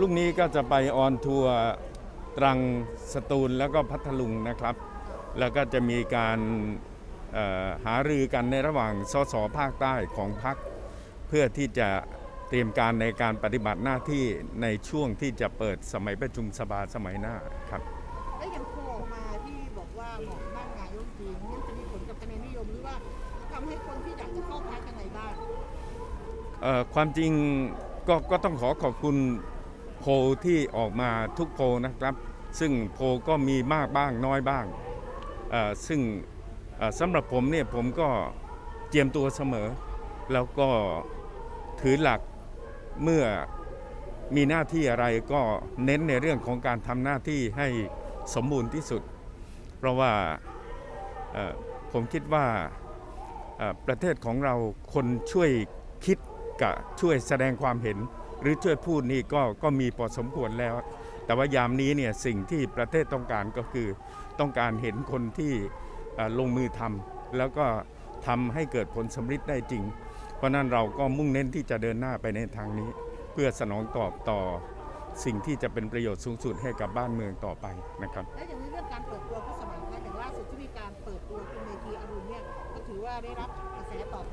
พรุ่งนี้ก็จะไปออนทัวร์ตรังสตูลแล้วก็พัทลุงนะครับ แล้วก็จะมีการเอ่อหารือกันในระหว่างสสภาคใต้ของพรรคเพื่อที่จะเตรียมการในการปฏิบัติหน้าที่ในช่วงที่จะเปิดสมัยประชุมสภาสมัยหน้าครับและยังโผล่ออกมาที่บอกว่าเหมาะนั่งนายกรัฐมนตรีนี่จะมีผลกับคะแนนนิยมหรือว่าทำให้คนที่อยากจะเข้าพักยังไงบ้างเอ่อความจริงก็ก็ต้องขอขอบคุณ โพลที่ออกมาทุกโพลนะครับ ซึ่งโพลก็มีมากบ้างน้อยบ้าง ซึ่งสำหรับผมเนี่ยผมก็เจียมตัวเสมอ แล้วก็ถือหลักเมื่อมีหน้าที่อะไรก็เน้นในเรื่องของการทำหน้าที่ให้สมบูรณ์ที่สุด เพราะว่าผมคิดว่าประเทศของเราคนช่วยคิดกับช่วยแสดงความเห็น หรือช่วยพูดนี่ก็ก็มีพอสมควรแล้ว แต่ว่ายามนี้เนี่ยสิ่งที่ประเทศต้องการก็คือต้องการเห็นคนที่ลงมือทำแล้วก็ทำให้เกิดผลสำฤทธิ์ได้จริง เพราะนั้นเราก็มุ่งเน้นที่จะเดินหน้าไปในทางนี้ เพื่อสนองตอบต่อสิ่งที่จะเป็นประโยชน์สูงสุดให้กับบ้านเมืองต่อไปนะครับและอย่างนี้เรื่องการเปิด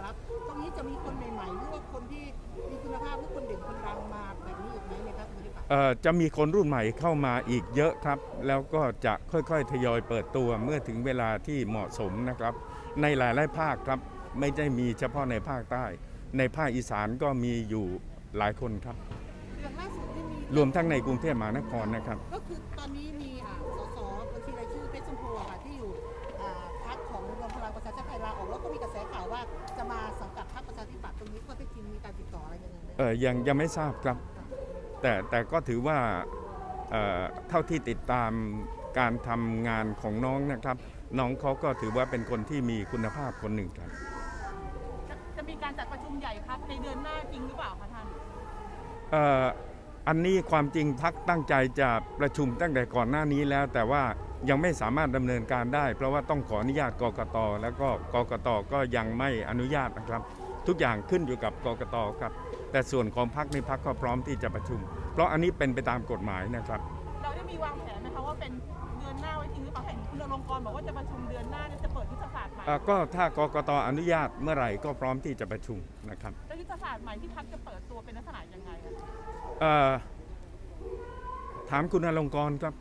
รับ ตรงนี้จะมีคนใหม่ๆหรือว่าคนที่มีคุณภาพหรือคนเด่นคนดังมาแบบนี้อีกไหมเนะครับคุณธิปัตย์เอ่อจะมีคนรุ่นใหม่เข้ามาอีกเยอะครับ แล้วก็จะค่อยๆ ทยอยเปิดตัวเมื่อถึงเวลาที่เหมาะสมนะครับ ในหลายๆภาคครับ ไม่ได้มีเฉพาะในภาคใต้ ในภาคอีสานก็มีอยู่หลายคนครับ อย่างล่าสุดที่มีรวมทั้งในกรุงเทพมหานครนะครับ ก็คือตอนนี้มีอ่าสสบัญชีรายชื่อเพชรชมพูอะค่ะที่ ธิปัตย์ตรงนี้ข้อเท็จจริงมีการติดต่ออะไรยังไงไหมเออยังยังไม่ทราบครับ แต่แต่ก็ถือว่าเอ่อเท่าที่ติดตามการทำงานของน้องนะครับ น้องเขาก็ถือว่าเป็นคนที่มีคุณภาพคนหนึ่งครับ จะจะมีการจัดประชุมใหญ่พักในเดือนหน้าจริงหรือเปล่าคะท่าน เอ่ออันนี้ความจริงพักตั้งใจจะประชุมตั้งแต่ก่อนหน้านี้แล้ว แต่ว่ายังไม่สามารถดำเนินการได้ เพราะว่าต้องขออนุญาตกกตแล้วก็กกตก็ยังไม่อนุญาตนะครับ ทุกอย่างขึ้นอยู่กับกกตครับ แต่ส่วนของพักในพักก็พร้อมที่จะประชุม เพราะอันนี้เป็นไปตามกฎหมายนะครับ เราได้มีวางแผนไหมคะว่าเป็นเดือนหน้าไว้จริงหรือเปล่าเห็นคุณอลงกรณ์บอกว่าจะประชุมเดือนหน้าเนี่ยจะเปิดยุทธศาสตร์ใหม่เอ่อก็ถ้ากกตอนุญาตเมื่อไหร่ก็พร้อมที่จะประชุมนะครับแล้วยุทธศาสตร์ใหม่ที่พักจะเปิดตัวเป็นลักษณะยังไงอะเอ่อถามคุณอลงกรณ์ครับ